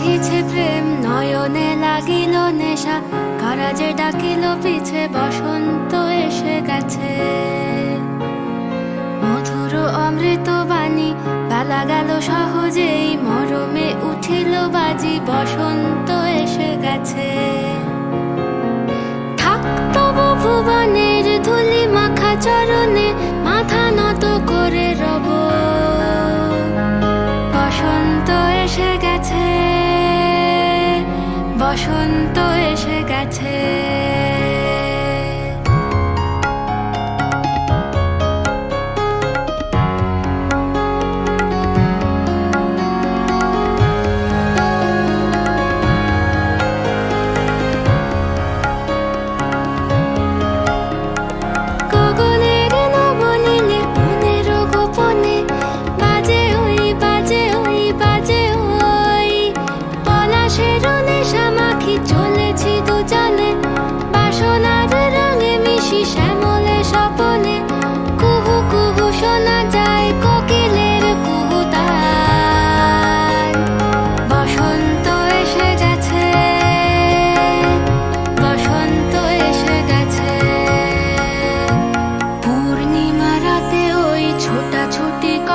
কহিছে প্রেম, নয়নে লাগিল নেশা কারা যে ডাকিল পিছে, বসন্ত এসে গেছে। মধুর অমৃত বাণী, বেলা গেল সহজেই, মরমে উঠিল বাজি, বসন্ত এসে গেছে। থাকতব ভুবনের ধুলি মাখা চরণ বসন্ত এসে গেছে।